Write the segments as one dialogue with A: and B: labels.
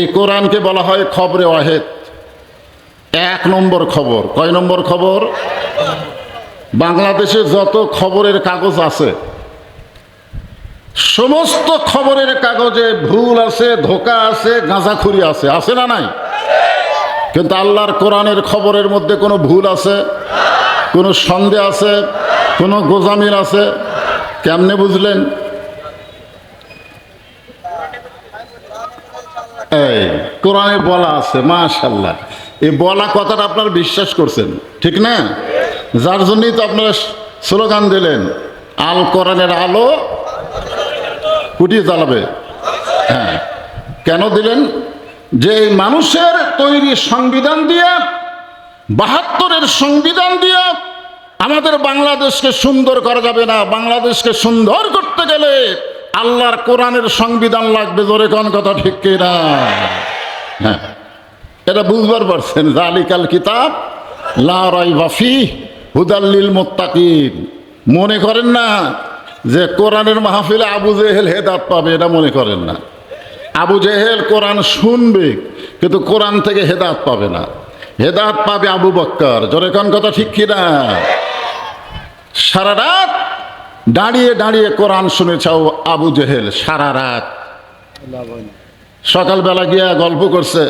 A: এই কোরআনকে বলা হয় খবরে ওয়াহেদ। এক নম্বর খবর। কয় নম্বর খবর? বাংলাদেশে যত খবরের কাগজ আছে, সমস্ত খবরের কাগজে ভুল আছে, ধোকা আছে, গাঁজাখুরি আছে। আছে না নাই? কিন্তু আল্লাহর কোরআনের খবরের মধ্যে কোনো ভুল আছে, কোনো সন্দেহ আছে, কোনো গোজামিল আছে? কেমনে বুঝলেন? এই, কোরআনে বলা আছে মাশাল্লাহ এই বলা কথাটা আপনারা বিশ্বাস করছেন, ঠিক না? যার জন্যই তো আপনারা স্লোগান দিলেন, আল কোরআনের আলো কুটিয়ে জ্বালাবে। হ্যাঁ কেন দিলেন? যে মানুষের তৈরি সংবিধান দিয়ে, বাহাত্তরের সংবিধান দিয়ে আমাদের বাংলাদেশকে সুন্দর করা যাবে না, বাংলাদেশকে সুন্দর করতে গেলে আল্লাহর কোরআনের সংবিধান লাগবে, জোরে কোন কথা ঠিক কিনা? হ্যাঁ এটা বুঝবার পারছেন। জালিকাল কিতাব, লা রাইবা ফি হুদাল্লিল মুত্তাকিন। মনে করেন না যে কোরআনের মাহফিলে আবু জেহেল হেদাত পাবে, এটা মনে করেন না। আবু জেহেল কোরআন শুনবে, কিন্তু কোরআন থেকে হেদাত পাবে না। হেদাত পাবে আবু বক্কর। জোরে কোন কথা ঠিক কিনা? সারা রাত দাঁড়িয়ে দাঁড়িয়ে কোরআন শুনেছাও আবু জেহেল সারা রাত। সকালবেলা গিয়া গল্প করছে,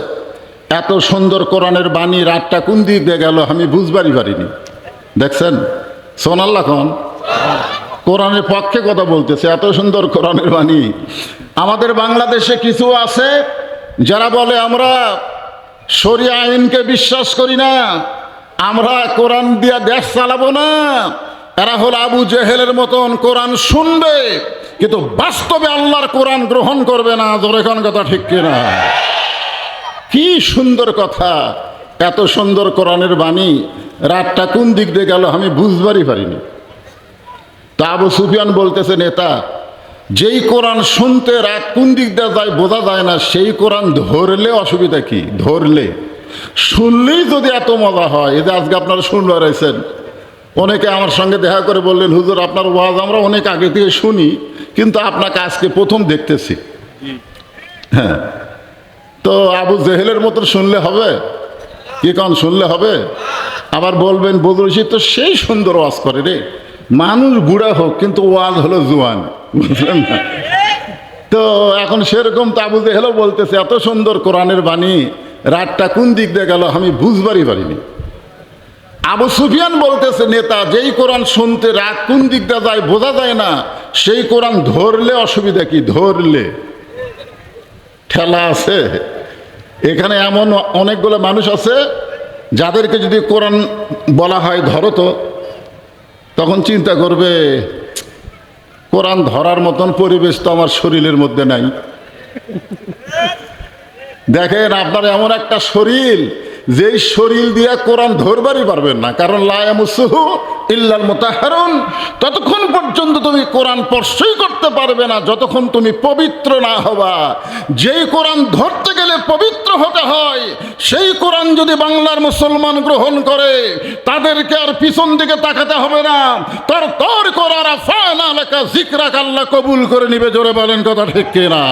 A: এত সুন্দর কোরআনের বাণী রাতটা কোন দিক দিয়ে গেল আমি বুঝবারই পারিনি। দেখছেন? সোনাল্লা খন কোরআনের পক্ষে কথা বলতেছে, এত সুন্দর কোরআনের বাণী। আমাদের বাংলাদেশে কিছু আছে যারা বলে, আমরা শরিয়া আইনকে বিশ্বাস করি না, আমরা কোরআন দিয়া দেশ চালাবো না। এরা হল আবু জেহেলের মতন কোরআন শুনবে, কিন্তু বাস্তবে আল্লাহর কোরআন গ্রহণ করবে না জোরেখন কথা ঠিক কিনা? কি সুন্দর কথা, এত সুন্দর কোরআনের বাণী, রাতটা কোন দিক দিয়ে গেল আমি বুঝবারই পারিনি। তা আবু সুফিয়ান বলতেছে, নেতা, যেই কোরআন শুনতে রাত কোন দিক দিয়ে যায় বোঝা যায় না, সেই কোরআন ধরলে অসুবিধা কি? ধরলে। শুনলেই যদি এত মজা হয়, এই যে আজকে আপনারা শুনবার রয়েছেন অনেকে আমার সঙ্গে দেখা করে বললেন, হুজুর, আপনার ওয়াজ আমরা অনেক আগে থেকে শুনি, কিন্তু আপনাকে আজকে প্রথম দেখতেছি। হ্যাঁ। তো আবু জেহেলের মতন শুনলে হবে? কি কন, শুনলে হবে? আবার বলবেন বদর রশিদ তো সেই সুন্দর ওয়াজ করে রে। মানুষ বুড়া হোক, কিন্তু ওয়াজ হলো জুয়ান। বুঝলেন না? তো এখন সেরকম তো আবু জেহেলও বলতেছে, এত সুন্দর কোরআনের বাণী, রাতটা কোন দিক দিয়ে গেল আমি বুঝবারই পারিনি। আবু সুফিয়ান বলতেছে, নেতা, যেই কোরআন শুনতে রাগ কোন দিকটা যায় বোঝা যায় না। সেই কোরআন ধরলে অসুবিধা কি? ধরলে। ঠেলা আছে। এখানে এমন অনেকগুলো মানুষ আছে, যাদেরকে যদি কোরআন বলা হয় ধরো তো, তখন চিন্তা করবে, কোরআন ধরার মতন পরিবেশ তো আমার শরীরের মধ্যে নাই। দেখেন, আপনার এমন একটা শরীর যেই শরীর দিয়া কোরআন ধরবারই পারবেন না, কারণ লায়ামুসুহু ইল্লাল মোতাহারুন। ততক্ষণ পর্যন্ত তুমি কোরআন স্পর্শই করতে পারবে না, যতক্ষণ তুমি পবিত্র না হবা। যেই কোরআন ধরতে গেলে পবিত্র হতে হয়, সেই কোরআন যদি বাংলার মুসলমান গ্রহণ করে, তাদেরকে আর পিছন দিকে তাকাতে হবে না। তার তর করার ফায়না লেখা জিকরাক আল্লাহ কবুল করে নিবে, জোরে বলেন কথা ঠিক কিনা?